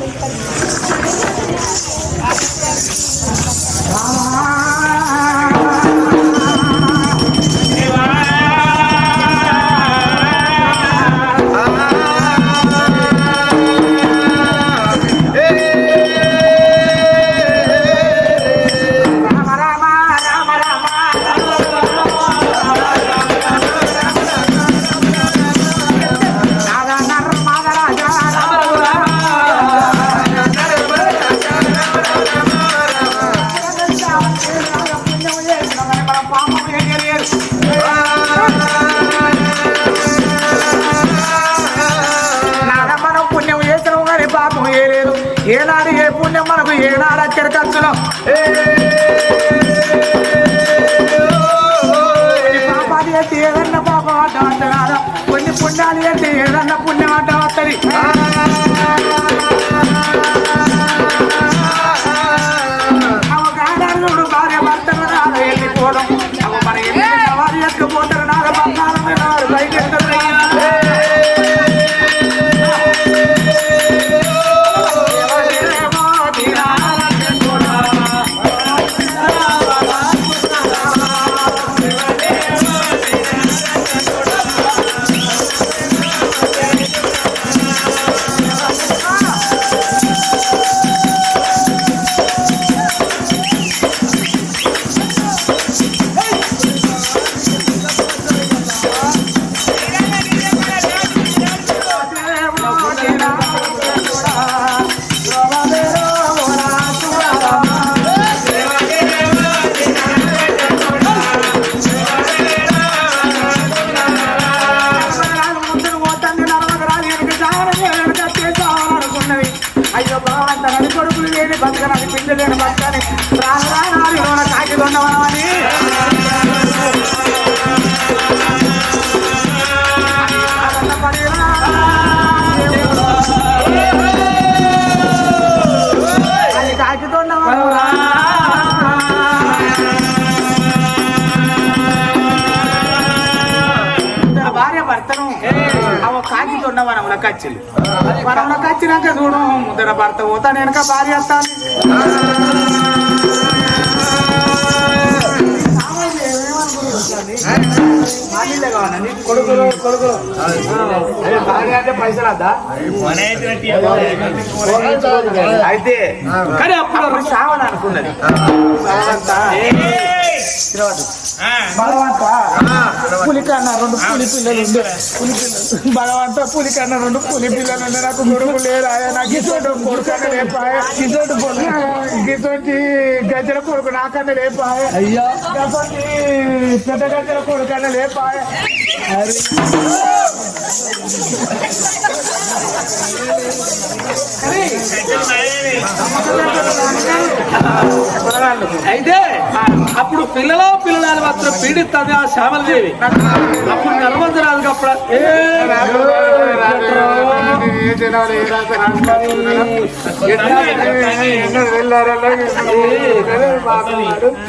నాన్న మనకు ఏనాడు అక్కడ ఖర్చులో. పాపాలు ఏంటి ఏదన్నా పాపం ఆట వస్తుంది కొన్ని పుణ్యాలు ఏంటి ఏదన్నా పుణ్యం ఆట వస్తుంది దొండవనముల కచ్చిలు వనముల కచ్చినాక చూడు ముందర భర్త పోతాను వెనక భార్య వస్తాను కొడుకులు కొడుకులు అదే భార్య అంటే పైసలు వద్దా అయితే కానీ అప్పుడు అప్పుడు సావని అనుకున్నది. భగవంతా, భగవంత పులి కన్నా రెండు పులి పిల్లలు ఉండే. పులి పిల్లలు. భగవంత పులి కన్నా రెండు పులి పిల్లలు ఉండే. నాకు కొడుకు లేరా నాకు ఇటువంటి కొడుకన్నా లేపాయ. ఇటువంటి ఇటువంటి గజల కొడుకు నాకన్నా లేపాయ. అయ్యా. పెద్ద గజల కొడుకన్నా లేపాయ. అయితే అప్పుడు పిల్లలో పిల్లలు మాత్రం పీడిస్తుంది ఆ శ్యామలదేవి అప్పుడు నర్మందరాజు అప్పుడు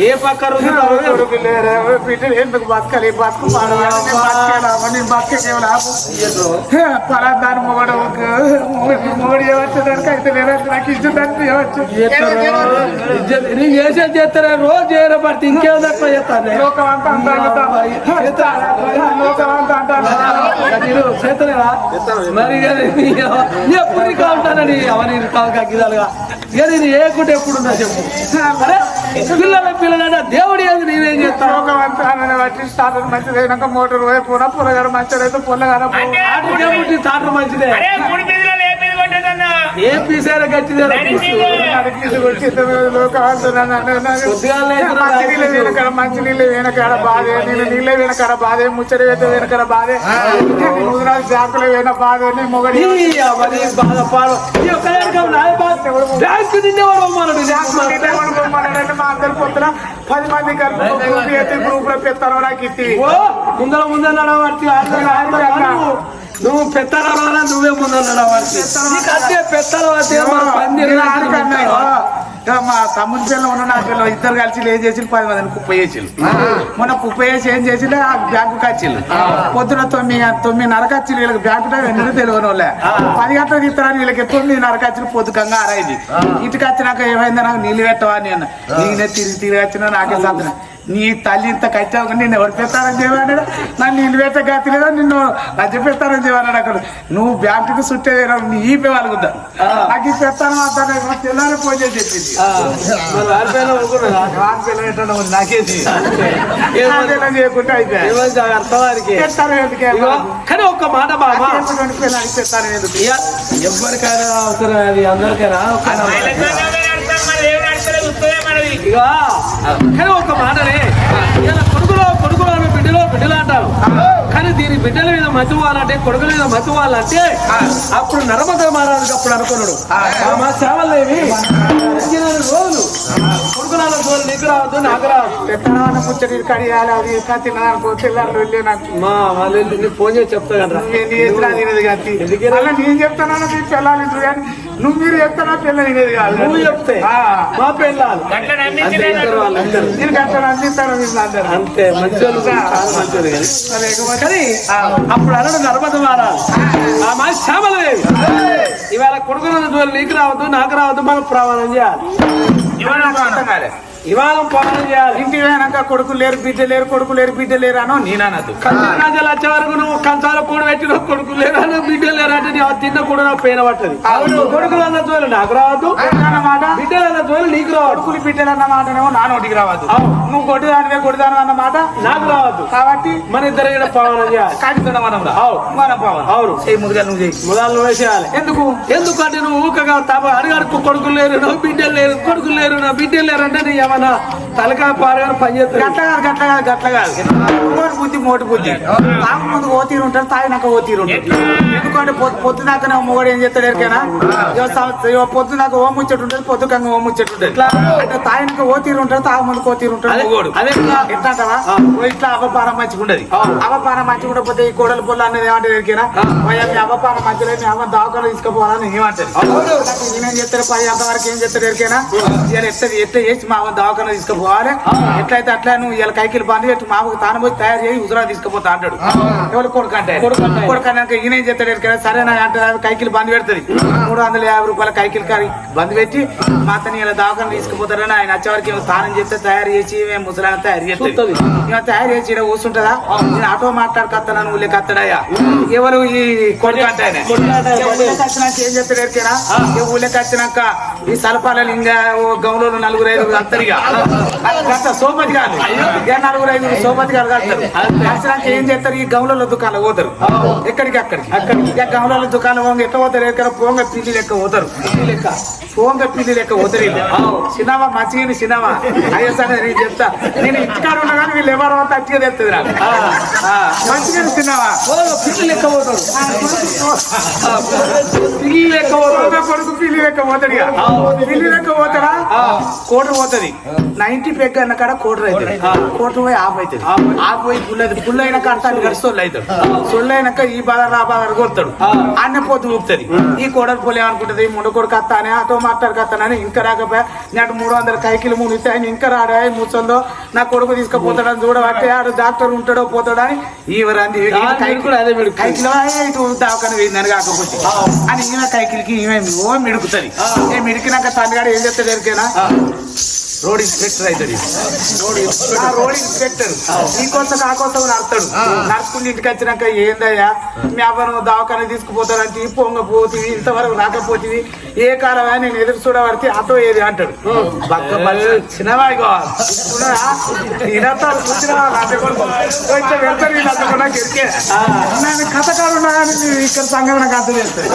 ఏ పక్క? ఎందుకు బతకాలి బతుకు పలాదాని మొగడు మొగడు చేయవచ్చు దానికి అయితే లేదా నాకు ఇష్టం దానికి నేను చేసేది చేస్తారా రోజు చేయరా పడితే ఇంకేం తక్కువ చేస్తాను? చేతలేరా? మరి ఎప్పుడు ఇంకా ఉంటానని అవని కావుగా గిదాలుగా? ఇక నేను ఏ కుట ఎప్పుడు ఉన్నా చెప్పు. అరే పిల్లల పిల్లలంటే దేవుడు ఏది నేనేం చేస్తాను లోకమంతా అని బట్టి స్టార్టర్ మంచిది అయినాక మోటార్ పోయి పూన పొలగారు మంచిదైతే పొలగారు ఆటకే పుట్టి తాట మంచిదే? ఏ పీసైనా గట్టిదే మంచినీళ్ళు వెనకడ మంచినీళ్ళు వెనకడ బాధే నేను నీళ్ళే వెనకడ బాధే ముచ్చడి వేత వెనకడ బాధే ముదిరాజు శాఖలు వేన బాధే నీ మొగడి బాధపాడు మా అందరి పొద్దున పది మంది గ్రూప్లో పెడతారు నాకు ఇచ్చి ముందర ముందర నడవడితే నువ్వు నువ్వు పెత్తల నువ్వే ముందర నడవడితే నీకు అంతే పెత్తల మా తమ్ముడి పిల్లలు ఉన్న నా పిల్లలు ఇద్దరు కలిసి ఏం చేసి పది మందిని కుప్ప చేసిళ్ళు. మొన్న కుప్ప చేసి ఏం చేసి ఆ బ్యాంకు కచ్చిళ్ళు. పొద్దున తొమ్మిది తొమ్మిదిన్నరకు వచ్చి వీళ్ళకి బ్యాంకు టైం ఎన్నడూ తెలియని వాళ్ళే పది గంటలకు ఇస్తారని వీళ్ళకి తొమ్మిదిన్నరకు వచ్చి పొద్దుకంగా ఆరైంది ఇంటికి వచ్చినాక ఏమైందో నాకు నీళ్ళు పెట్టవా అన్న. నీనే తిరిగి తిరిగి వచ్చినా నాకే సాధన నీ తల్లి ఇంత కట్టావు నిన్ను ఎవరు పెడతారని చెప్పాడు నన్ను నీళ్ళు పెట్ట గతి లేదా? నిన్ను లజ్జ పెడతారని చెప్పాడు అక్కడ. నువ్వు బ్యాంకుకి చుట్టే నీ ఈపే వాళ్ళకుద్దా నాకు ఈ పెడతాను మాత్రం తెల్లారి ఫోన్ చేసి చెప్పింది. నాకేసి చేయకుండా కానీ ఒక్క మాట ఇక ఎవరికైనా అవసరం అది అందరికైనా ఇక కానీ ఒక మాటనే ఇలా కొడుకులో కొడుకులో బిడ్డలో బిడ్డలు అంటారు. కానీ దీని బిడ్డల మీద మతి వాళ్ళంటే కొడుకుల మీద మతి వాళ్ళంటే అప్పుడు నర్మద మహారాజు అప్పుడు అనుకున్నాడు. మా సేవలేవి రోజులు. రోజులు నీకు రావద్దు నాకు రావద్దు పెత్తనాన్న ముచ్చటి కడియాలి అది ఇంకా తిన్నాను పిల్లలు వెళ్ళి నాకు. మా వాళ్ళు నీకు ఫోన్ చేసి చెప్తా కదా నువ్వు చేసినా తినేది కాదు. ఎందుకని? అలా నేను చెప్తానా నీ పిల్లలు ఇంటి కానీ నువ్వు మీరు చెప్తానా పిల్ల తినేది కాదు. నువ్వు చెప్తే ఆ. మా అందరూ నేను అందిస్తాను అందరూ. అంతే మంచోళ్ళు మంచోళ్ళు కానీ. అప్పుడు అన్నాడు నర్మద మహారాజ్ ఆ. మా శ్యామలదేవి. ఇవాళ కొడుకున్న జోలు నీకు రావద్దు నాకు రావద్దు మనం ప్రమాణం చేయాలి. ఇవాళ నాకు అర్థం కాలే. ఇవాళ ప్రమాణం చేయాలి. ఇంటికి పోయినాక కొడుకు లేరు బిడ్డ లేరు కొడుకు లేరు బిడ్డ లేరు అనో నేనన్నది కంచి రాజాలు వచ్చే వరకు నువ్వు కంచాల కూడ పెట్టిన కొడుకు లేరా బిడ్డ లేరా అంటే నీ తిన్న కూడా నాకు పేన పట్టదు. కొడుకులు అన్న జోలు నాకు రావద్దు. అన్నమాట. బిడ్డలు అన్న జోలు నీకు రావద్దు. కొడుకులు బిడ్డలు అన్న మాటనేమో నా నోటికి రావద్దు. నువ్వు కొట్టుదానివే కొడుదాను అన్నమాట నాకు రావద్దు. కాబట్టి మన ఇద్దరు ఇక్కడ ప్రమాణం చేయాలి. మనం రా. అవును. మనం అవును. చేయి ముదుగా నువ్వు చేయి మొదలు నువ్వే చేయాలి. ఎందుకు? ఎందుకంటే నువ్వు ఊకగా తమ అడుగడుకు కొడుకులు లేరు బిడ్డలు లేరు కొడుకులు లేరు నా బిడ్డలు లేరు అంటే నీ ఏమన్నా తలకాయ పారగానే పని చేస్తాడు గట్ల కాదు గట్ల కాదు గట్ల కాదు మోటి బుద్ధి మోటి బుద్ధి. తాగు ముందు ఓ తీరు ఉంటారు తాగినాక ఓ తీరు ఉంటారు ఎందుకంటే పొద్దు దాకా మొగడు ఏం చేస్తాడు ఇగో పొద్దు దాకా ఓ ముచ్చట ఉంటుంది పొద్దు కంగా ఓ ముచ్చట ఉంటుంది. అంటే తాగినాక ఓ తీరు ఉంటారు తాగు ముందుకు ఓ తీరు ఉంటాడు అదే- కదా. ఎట్లా ఇట్లా అవపారం మంచిగా ఉండదు. అవపారం మంచిగా ఉండకపోతే ఈ కోడలు పొల్ల అనేది ఏమంటారు ఎరికైనా మీ అవపారం మంచిగా మీ అమ్మ దావకాలు తీసుకుపోవాలని ఏమంటారు? నేనేం చెప్తారు పై అంతవరకు ఏం చెప్తారు ఎరికైనా ఎట్లా ఎట్లా చేసి మా అమ్మ దవాఖాన తీసుకుపోవాలి. ఎట్లయితే అట్లా నువ్వు ఇలా కైకిలు బంద్ పెట్టి మామకు తాను పోయి తయారు చేసి హుజరా తీసుకుపోతా అంటాడు. ఎవరు కొడుకు అంటే? కొడుకు అన్నాక ఈయన ఏం చెప్తాడు ఎరికైనా సరే నా అంటే కైకిలు బంద్ పెడుతుంది. మూడు వందల యాభై రూపాయల కైకిలు బంద్ పెట్టి మా అతని ఇలా దవాఖాన తీసుకుపోతారని ఆయన వచ్చేవరకు తానం చేస్తే తయారు చేసి మేము ముసలాన్ని తయారు చేస్తుంది. ఇక తయారు చేసి ఇక్కడ కూర్చుంటుందా? నేను ఆటో మాట్లాడుకొస్తాను నువ్వు లేక అత్తడయ్యా? ఎవరు ఈ కొడుకు అంటే వచ్చినాక ఏం చెప్తాడు ఎరికేనా ఊళ్ళోకి వచ్చినాక ఈ సలపాలలో ఇంకా గౌలో నలుగురు అంతరిగా సోపతి కాదు ఇక నలుగురు ఐదుగురు సోపతి గారు కడతారు ఏం చేస్తారు? ఈ గౌలలో దుకాణం పోతారు. ఎక్కడికి అక్కడికి? అక్కడికి. ఇక గౌలలో దుకాణం పోంగ ఎట్లా పోతారు? ఎక్కడ? పోంగ పిల్లి లెక్క పోతారు. లెక్క. పోంగ పిల్లి లెక్క పోతారు. సినిమా మంచిగా సినిమా. అయ్యో సార్ నేను చెప్తా. నేను ఇంటికాడ ఉన్నా కానీ వీళ్ళు ఎవరో తట్టిగా తెస్తుంది నాకు మంచిగా సినిమా. లెక్క పోతాడు ఆ, పిల్లి లెక్క పోతాడు కొడుకు పిల్లి లెక్క పోతాడు ఇక. పిల్లి లెక్క పోతాడా? కోటర్ పోతుంది. నైన్టీ పెగ్ అన్న కాడ కోటర్ అవుతుంది కోటర్ పోయి ఆఫ్ అవుతుంది ఆఫ్ పోయి పుల్ అవుతుంది పుల్ అయినాక అంతా కలిసి సొల్లు అవుతాడు సొల్లు అయినాక ఈ బాధ ఆ బాధ కొడతాడు అన్న పోతు ఊపుతుంది. ఈ కోడలు పోలే అనుకుంటది ముందు కొడుకు అత్తానే అతో మాట్లాడుకొస్తానని ఇంకా రాకపోయా నేను మూడు వందల కైకిలు మూడు ఇస్తే ఆయన ఇంకా రాడా ముసల్లో నా కొడుకు తీసుకుపోతాడని చూడబట్టే ఆడు డాక్టర్ ఉంటాడో పోతాడా అని ఈవరంది. కూడా. కైకిలో ఇటు దావకాన వేయిందని కాకపోతే. అని ఈమె కైకిలికి ఈమె ఓ మిడుకుతుంది. ఏ మిడికినాక తండ్రిగాడు ఏం చెప్తాడు ఎరికేనా రోడ్ ఇన్స్పెక్టర్ అవుతాడు రోడ్ ఇన్స్పెక్టర్ ఈ కోసం ఆ కోసం నడుతాడు నడుచుకుని ఇంటికి వచ్చినాక ఏందయ్యా? మీ అవ్వను దవాఖాన తీసుకుపోతాడంటే పొంగ పోతివి ఇంతవరకు రాకపోతివి ఏ కాలమా నేను ఎదురు చూడబడితే ఆటో ఏది అంటాడు. బక్క బక్క చిన్నవా ఇగో? చూడరా? ఈయనతో కూర్చున్నావా? నా కొడుకు. ఓ ఇట్లా వెళ్తారు వీళ్ళు అంతా కూడా గిరికే. నేను కానీ నువ్వు ఇక్కడ సంగతి నాకు అర్థం చేస్తాయి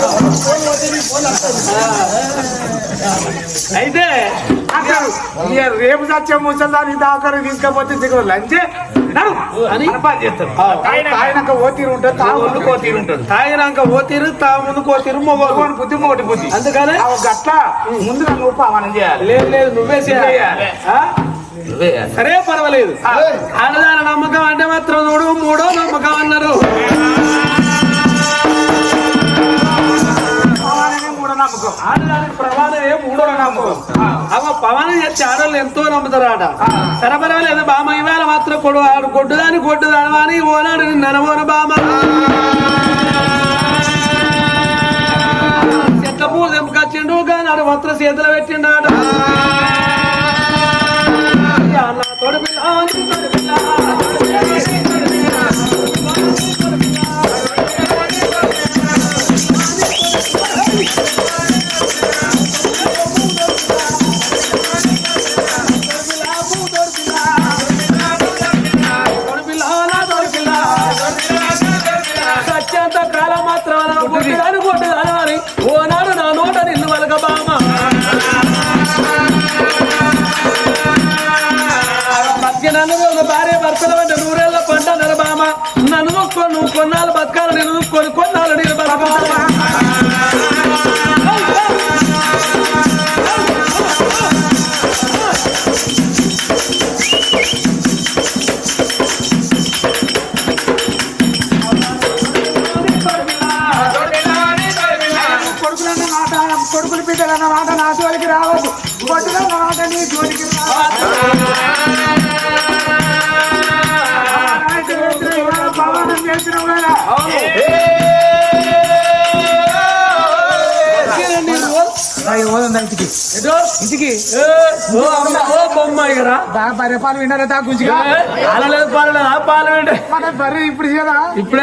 అయితే రేపు సత్యం ముసల్దాన్ని దాకా తీసుకపోతే దిగు లంచే తాగినాక ఓ తీరు ఉంటుంది తాగు ముందుకు ఓ తీరు ఉంటుంది. తాగినాక ఓ తీరు తా ముందుకు ఓ తీరు మొగోడు బుద్ధి ఒకటి బుద్ధి. అందుకనే గట్ల ముందుగా నువ్వు పావనం చేయాలి. లేదు లేదు నువ్వే చేయాలి? నువ్వే. సరే పర్వాలేదు. ఆడదాని నమ్మకం అంటే మాత్రం చూడు మూడో నమ్మకం అన్నారు. నమ్మకం ఆడదానికి ప్రమాణమే మూడో నమ్మకం అవ పవనం చేస్తే ఆడవాళ్ళు ఎంతో నమ్ముతారట. సరఫరా లేదా బామ ఇవాళ మాత్రం కొడు ఆడు కొట్టుదాని కొట్టుదాని అని ఓనాడు ననవోన బామ చెట్ల పూజ ఎంకచ్చిండు కానీ ఆడు వస్త్ర చేతులు పెట్టిండు ఆట నా బిడ్డలన్న మాట నా జోలికి రావద్దు. కొట్టులన్న మాట నీ జోలికి పవనం చేసిన ఇంటికి. ఇంటికి. బాగా బర్రె పాలు విన్నారా తా గుంజిగా? పాలలేదు పాలలేదు ఆ పాలు మన బర్రె ఇప్పుడు ఇప్పుడు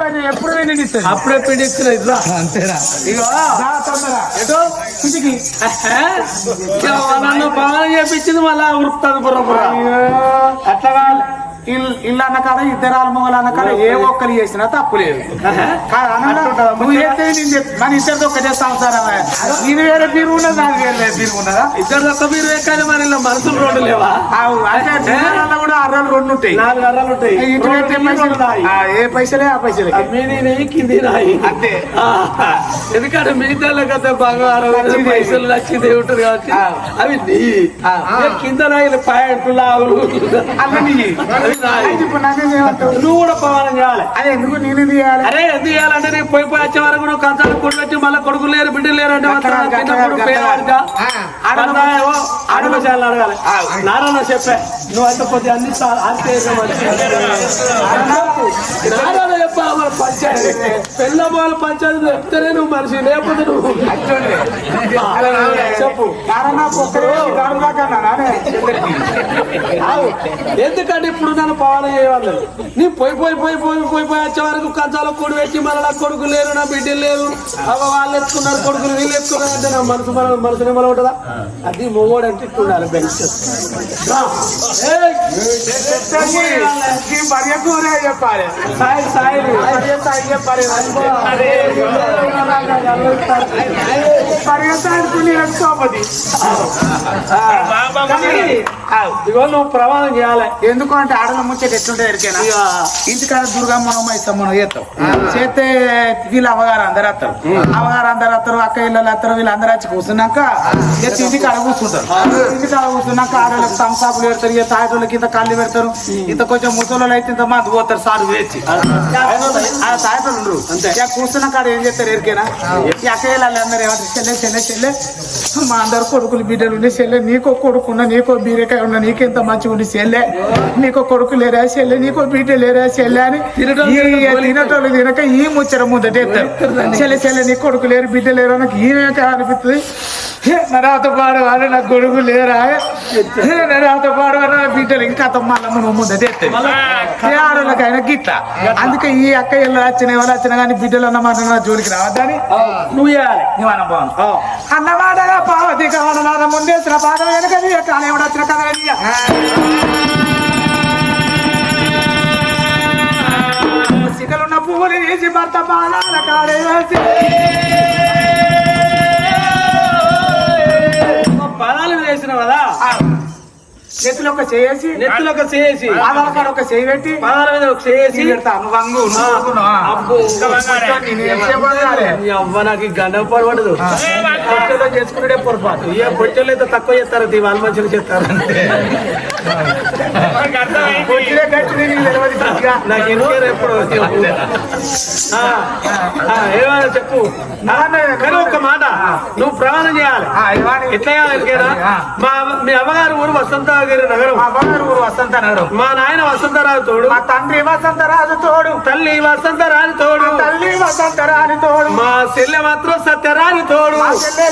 బర్రె ఎప్పుడు అప్పుడే ఇట్లా ఇగో ఎటో? ఇంటికి. నన్ను పాలన చేపించింది మళ్ళా ఉరుకుతుంది బుర్ర బుర్ర. అట్లా కాదు. ఇల్- ఇల్లు అన్న కాడ ఇద్దరు ఆల్మగలు అన్న కాడ ఏ ఒక్కరు చేసినా తప్పు లేదు. కాదు అన్న, నువ్వు చేస్తే నేను. మన ఇద్దరితో ఒకటే సంసారం ఇది వేరే తీరు ఉన్నది? నాది వేరే తీరు ఉన్నదా? ఇద్దరు ఒక్క మీరు ఎక్కాలి మరి మనసులు రోడ్డు లేవా? అంటే కూడా అర్రలు రెండు ఉంటాయి. నాలుగు అర్రాలు ఉంటాయి. ఇటు ఏ పైసలే ఆ పైసలే మీది కింది నాయి. అంతే. ఎందుకంటే మిగతా కదా బంగారం నచ్చింది. పైసలు నచ్చింది ఉంటుంది కాబట్టి. అవి. నీ. కింద నాయలు పాయింట్లు లావులు అల్ల నీ అవి నాయి. అయితే ఇప్పుడు నాకేం చేయమంటావు నువ్వు కూడా పవనం చేయాలి అదే ఎందుకు నేను తీయాలి అరే ఎందుకు చేయాలంటే నీకు పోయి పోయి వచ్చే వరకు నువ్వు కంచాలు కొడు పెట్టి మళ్ళీ కొడుకు లేరు బిడ్డలు లేరు అంటే మాత్రం గట్ల కింద గట్ల కొడుకు గట్ల పేదవాడిగా. ఆ, కన్నా ఏవో ఆడమశాలను అడగాలి నారాయణ చెప్పే నువ్వు అయితే కొద్ది అన్ని సార్లు అంతే నారాయణ చెప్పా మన పంచాయతీ పెళ్ళ వాళ్ళ పంచాయతీ చెప్తేనే నువ్వు మనిషి లేకపోతే నువ్వు చెప్పు కారణం ఎందుకంటే ఇప్పుడు నన్ను పవన్ చేయవాలి. నీ పోయి పోయి పోయి పోయి పోయి పోయి వచ్చే వరకు కంచాల కొడు పెట్టి మళ్ళీ నా కొడుకు లేరు నా బిడ్డలు లేరు. అవ వాళ్ళు ఎత్తుకున్నారు కొడుకులు వీళ్ళు ఎత్తుకున్నారు అంటే నా మనసు మన మనసునే మన ఉంటుందా అది మొగోడు అంటే ఉండాలి బెంచ్ చెప్పాలి సాయి సాయి సాయి చెప్పాలి ఇగో నువ్వు ప్రమాణం చేయాలి. ఎందుకు అంటే ఆడల ముచ్చట ఎట్లుంటే ఎరికేనా ఇంటికాడ దుర్గమ్మ ఇస్తాం మనం చేస్తాం చేస్తే వీళ్ళు అమ్మగారు అందరు వస్తారు. అమ్మగారు అందరు వస్తారు అక్క ఇళ్ళలు వస్తారు వీళ్ళు అందరు వచ్చి కూర్చున్నాక ఇంటికాడ కూర్చుంటారు. ఇంటికాడ కూర్చున్నాక ఆడవాళ్ళకి సంసాపులు పెడతారు ఇక తాగేటోళ్ళకి ఇంత కళ్ళు పెడతారు. ఇంత కొంచెం ముసలోళ్ళు అయితే ఇంత మంది పోతారు సారు వేచి ఆ. తాగేటోళ్ళు ఉండరు కూర్చున్నాక ఆడ ఏం చేస్తారు ఎరికేనా ఈ అక్క ఇళ్ళలు అందరు ఏమంటారు చెల్లె చెల్లె చెల్లె. మా అందరు కొడుకులు బిడ్డలు ఉండి చెల్లె నీకో కొడుకున్న నీకో బీరకాయ ఉన్న నీకెంత మంచిగా ఉండి చెల్లె నీకో కొడుకు లేరా చెల్లె నీకో బిడ్డ లేరా చెల్లె అని తినటోళ్ళు ఈ- తినక ఈ ముచ్చట ముందట ఎత్తారు చెల్లె చెల్లె నీ కొడుకు లేరు బిడ్డ లేరు నాకు ఈయనక అనిపిస్తుంది. హే, నా రాత పాడవాడు నా కొడుకు లేరా హే, నా రాత పాడవాడు నా బిడ్డలు ఇంకా మళ్ళీ మనం ముందట ఆడోళ్ళకైనా గిట్ట అందుకే ఈ అక్క ఇళ్ళు వచ్చిన ఎవరు వచ్చినా కానీ బిడ్డలు అన్నమాట నా జోలికి రావద్దని నువ్వు చేయాలి నువ్వు అనుభవం అన్నమాట పావతి కావాలన్నా ముందేసిన పాదం వెనక కాలం ఎవడు వచ్చిన కథ సిగలున్న పువ్వులు తీసి భర్త పాదాల కాడేసి పదాలు వేసిన కదా చేతిలో ఒక చేసి నెత్తులు ఒక చేసి పాదాల కాడ ఒక చేయి పెట్టి పదాల మీద ఒక చేసి పెడతా నువ్వు వంగు నువ్వు వంగును. అబ్బో. నేను ఏం చేయబోయాలి? ఈ అవ్వ నాకు గండం పడబడదు పొట్టలో చేసుకునే పొరపాటు. ఏ పొట్టలు అయితే తక్కువ చేస్తారు వాళ్ళు మంచిగా చేస్తారు నీకు ఇంకేరు ఎప్పుడు ఆ, ఆ, ఏమైనా చెప్పు. కానీ ఒక్క మాట. నువ్వు ప్రయాణం చేయాలి. ఎట్లా చేయాలి? మా మీ అమ్మగారు ఊరు వసంతగిరి నగరం. ఊరు వసంత నగరం. మా నాయన వసంతరావు తోడు. మా తండ్రి వసంతరాజు తోడు. తల్లి వసంతరాని తోడు. తల్లి వసంతరాని తోడు. మా చెల్లె మాత్రం సత్యరాని తోడు.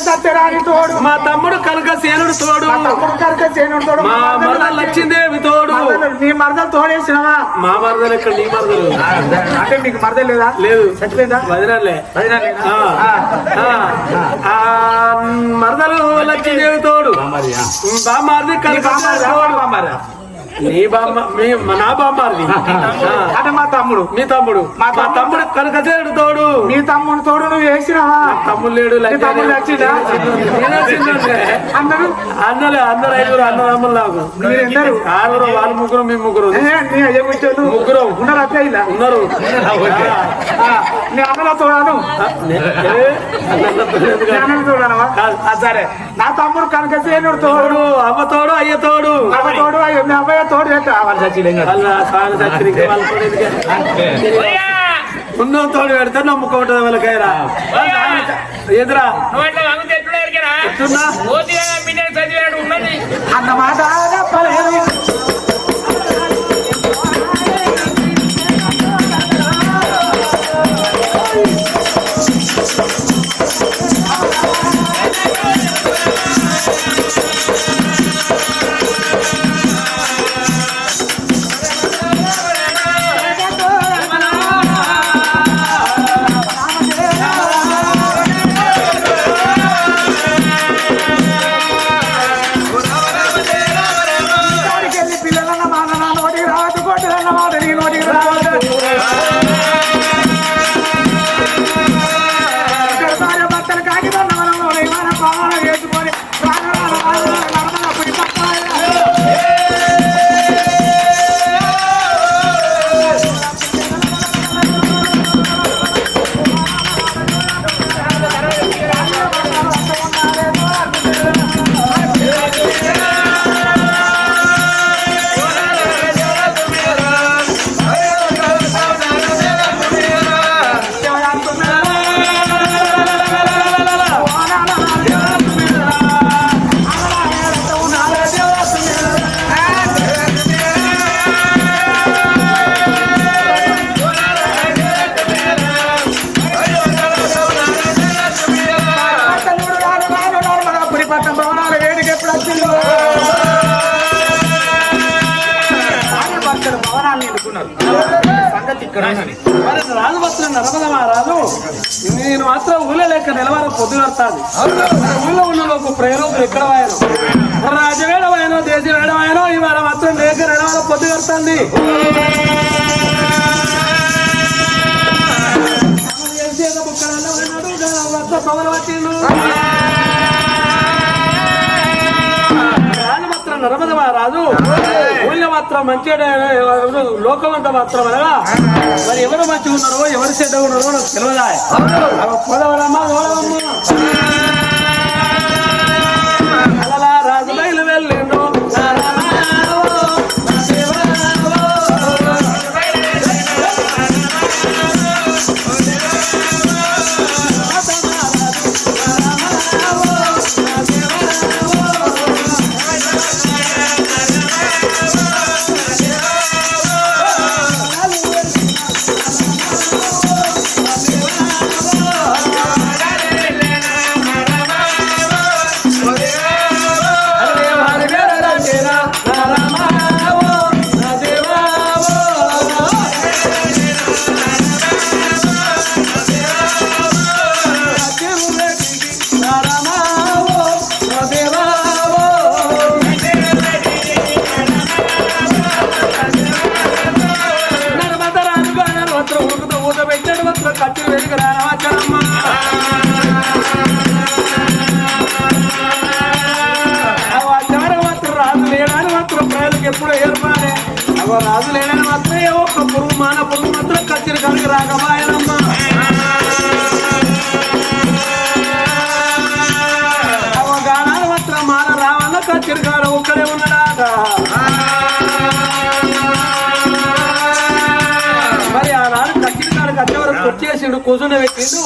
సత్యరాని తోడు. మా తమ్ముడు కనక సేనుడు తోడు. మా తమ్ముడు కనుక చేనుడు తోడు. మా మరదలు లక్ష్మీదేవి తోడు. నీ మరదలు తోడేసినవా? మా మరదలు ఎక్కడ? నీ మరదలు అంటే మీకు మరదలు లేదా? లేదు. చచ్చిపోయిందా? వదినాలే. వదినా లేదా? ఆ, ఆ. ఆ, ఆ, మరదలు లక్ష్మీదేవి తోడు. బామ్మారిది నీ కనక బామ్మారిదా? తోడు బామ్మారిదా? నీ బామ్మ మీ నా బామ్మారిది. అంటే మా తమ్ముడు. మీ తమ్ముడు. మా మా తమ్ముడు కనకసేనుడు తోడు. మీ తమ్ముడు తోడు నువ్వు వేసినావా తమ్ముడు లేడు నీ తమ్ముడు చిన్నోడ్నే. అందరూ? అన్నలే అందరు ఐదుగురు అన్నదమ్ములు నాకు. మీరెందరు? ఆరుగురు వాళ్ళు ముగ్గురు మీ ముగ్గురు. ముగ్గురు. ఉన్నారు అట్లా ఇలా ఉన్నారు. ఆ, నీ అన్నలో తోడాను. ఆ, సరే. నా తమ్ముడు కనుక చేనుడు తోడు అమ్మ తోడు అయ్య తోడు. అమ్మ తోడు అయ్యో, అబ్బాయి తోడు చేస్తా వాళ్ళు చచ్చిలేం వాళ్ళ సాగు చచ్చిన ఇంకా వాళ్ళ తోడు ఎందుకే? ఉన్న తోడు పెడితే నమ్ముకోవటం వాళ్ళకైరా ఎదురా నువ్వు అట్లా లెక్క నిలవాల ఊళ్ళో ఉన్న ఒక ప్రయోగం ఎక్కడ వాయను రాజవేడ వాయనో దేశ వేడ వాయనో ఇవాళ మాత్రం లేక పొద్దు కడతాంది రాజు మాత్రం నరమదమా రాజు ఊళ్ళో మాత్రం మంచి లోకం అంతా మాత్రం అనగా మరి ఎవరు మంచిగా ఉన్నారో ఎవరు చెడ్డ ఉన్నారో నాకు తెలియదా పోదవమ్మా అలలా రాజు బయలు వెళ్ళిండు కాడ ఒక్కడే ఉన్నాడాట మరి కాడ కత్తి వరకు వచ్చేసిండు కూర్చుని పెట్టిండు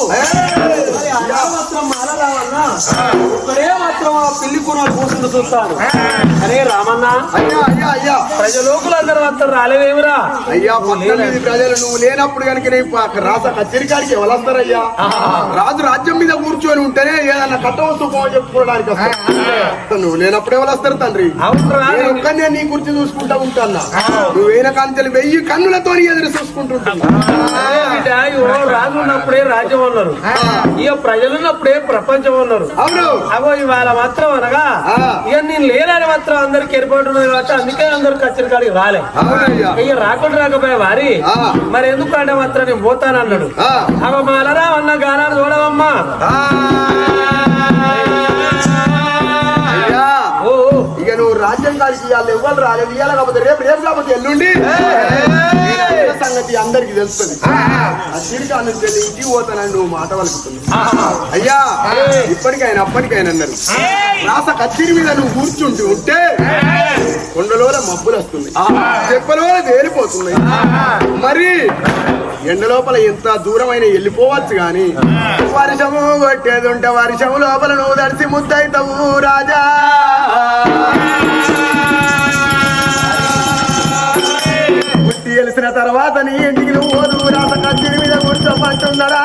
మరి అలా రావన్నా? ఇక్కడే మాత్రం ఆ పిల్లి కూరలు కూర్చుని చూస్తాను. అరే రామన్న అయ్యా అయ్యా అయ్యా. ప్రజలోకులందరూ మాత్రం రాలేవేమిరా? అయ్యా పద్దెనిమిది ప్రజలు నువ్వు లేనప్పుడు కనుక రాస కచేరికాడికి ఎవరు వస్తారయ్యా రాజు రాజ్యం మీద కూర్చొని ఉంటేనే ఏదన్నా కట్ట వస్తువు చెప్పుకోవడానికి వస్తారు నువ్వు లేనప్పుడు ఎవరు వస్తారు తండ్రి నేను ఒక్కనే నీ గురించి చూసుకుంటా ఉంటాను? నువ్వేన కాంచెలు వెయ్యి కన్నులతో ఎదురు చూసుకుంటుంటున్నా రాజు ఉన్నప్పుడే రాజ్యం ఉన్నారు ఇక ప్రజలు ఉన్నప్పుడే ప్రపంచం ఉన్నారు అవును. అగో ఇవాళ మాత్రం అనగా. ఇక నేను లేనని మాత్రం అందరికి ఏర్పాటు ఉన్నది కాబట్టి అందుకే అందరు కచ్చిన కాడికి రాలే. ఇక రాకుండా రాకపోయే వారి. మరి ఎందుకు అంటే మాత్రం నేను పోతానన్నాడు ఆ. అగో మాలరా అన్న గానాలు చూడవమ్మా. ఇక నువ్వు రాజ్యం కాడికి ఇవాళ ఇవ్వాలి రాలేదు? ఇవాళ కాకపోతే రేపు రేపు కాకపోతే ఎల్లుండి. సంగతి అందరికి తెలుస్తుంది. ఆ చిరికా నుంచి ఇంటికి పోతానని నువ్వు మాట వలుకుతుంది అయ్యా ఇప్పటికైనా అప్పటికైనా అన్నారు. రాస కచ్చిరి మీద నువ్వు కూర్చుంటూ ఉంటే కొండలోల మబ్బులు వస్తుంది చెప్పలోల తేలిపోతున్నాయి. మరి ఎండ లోపల ఎంత దూరమైన వెళ్ళిపోవచ్చు గాని వర్షము కొట్టేది ఉంటే వర్షము లోపల నువ్వు దడిసి ముద్దైతావు రాజా. చేసిన తర్వాత నీ ఇంటికి నువ్వు పోదు రాస కచ్చిరి మీద కూర్చోమంటున్నాడా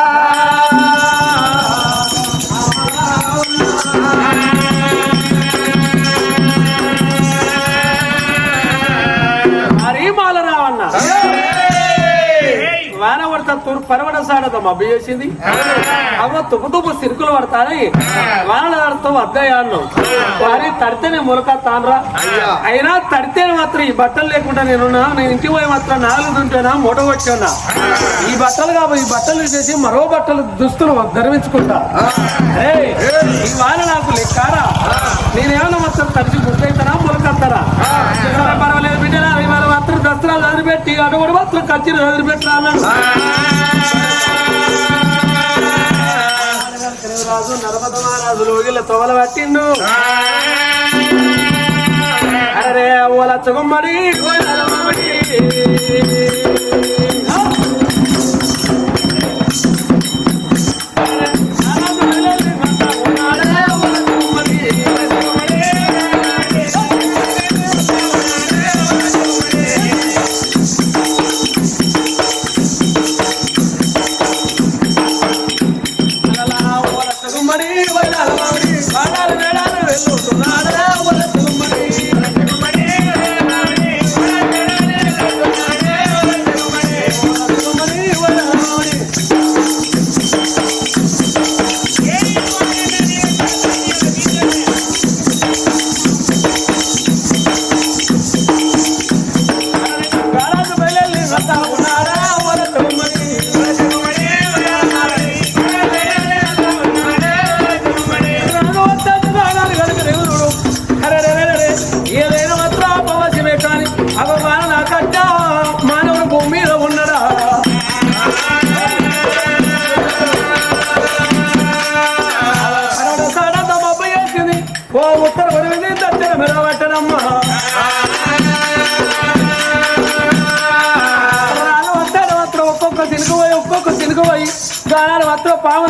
సాడద మబ్బు చేసింది అవ్వ తుప్పు తుప్పు సిరుకులు పడతాయి వద్దయ్యా అన్నావు వారి తడితేనే మొలక తానరా అయినా తడితేనే మాత్రం ఈ బట్టలు లేకుండా నేనున్నా. నేను ఇంటికి పోయి మాత్రం నాలుగు ఉంటేనా మూట వచ్చానా? ఈ బట్టలు కాబట్టి ఈ బట్టలు చేసి మరో బట్టలు దుస్తులు ధరించుకుంటా. ఈ వాన నాకు లెక్కారా? నేనేమన్నా మొత్తం తడిచి గుర్తయితానా మొలకత్తారా దసరాలు అడుగుడు మాత్రం ఖర్చులు వదిలిపెట్టినా రాజు నర్మద మహారాజు లోగిల తోవల పట్టిండు. అరే ఓల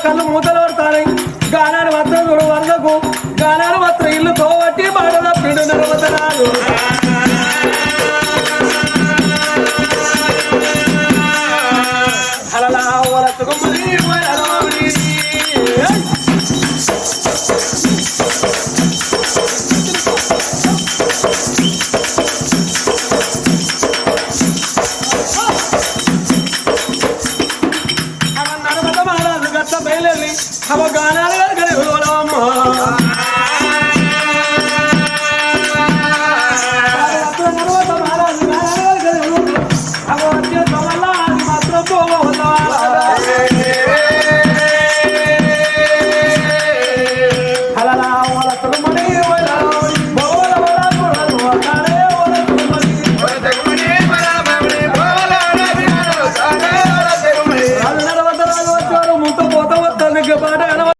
చెక్కలు పెడతాడు